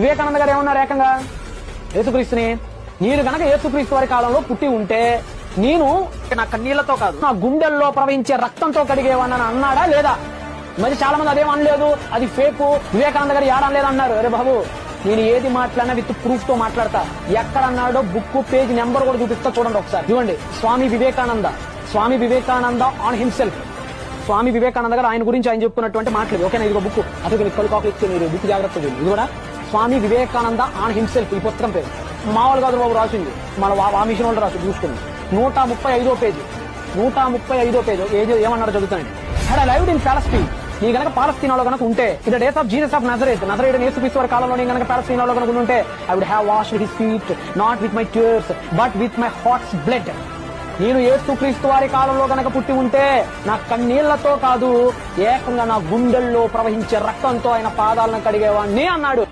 వివేకానంద గారు ఏమన్నారు ఏకంగా? యేసుక్రీస్తుని. నేను గనక యేసుక్రీస్తు వారి కాలంలో పుట్టి ఉంటే నేను నా కన్నీళ్ళతో కాదు నా గుండెల్లో ప్రవహించే రక్తంతో కడిగేవాడిని అన్నాడా లేదా? మరి చాలా మంది అదేం అనలేదు. అది ఫేక్. వివేకానంద గారు ఏడనలేదు అన్నారు. అరే బాబు నేను ఏది మాట్లాడినా విత్ ప్రూఫ్తో మాట్లాడతా. ఎక్కడ అన్నాడో బుక్ పేజ్ నెంబర్ కూడా చూపిస్తా చూడండి ఒకసారి. చూడండి Swami Vivekananda. Swami Vivekananda on himself. స్వామి వివేకానంద గారు ఆయన గురించి ఆయన చెప్పుకున్నటువంటి మాటలు. ఓకేనా? ఇది బుక్ అతను మీకు కళ్ళు కాకులు ఇచ్చి మీరు బుక్ జాగ్రత్త ఇది కూడా స్వామి వివేకానంద ఆన్ హిమ్సెల్ఫ్ ఈ పుస్తకం పేరు. మామూలుగా కాదు బాబు రాసింది. మన ఆ మిషన్ వాళ్ళు రాసి చూసుకుంది. నూట ముప్పై ఐదో పేజీ. నూట ముప్పై ఐదో పేజీ. ఏది ఏమన్నారో చదువుతానండి హెడ్ లైవ్ ఇన్ పాలస్తీన్ నీ గనక పాలస్తీనాలో కనుక ఉంటే it days of Jesus of Nazareth Nazareth యేసుక్రీస్తు వారి కాలంలో గనక పాలస్తీనాలో కనుక ఉంటే I would have wash his feet not with my tears but with my hearts blood నేను ఏసు క్రీస్తు వారి కాలంలో గనక పుట్టి ఉంటే నా కన్నీళ్ళతో కాదు ఏకంగా నా గుండెల్లో ప్రవహించే రక్తంతో ఆయన పాదాలను కడిగేవాడిని అన్నాడు.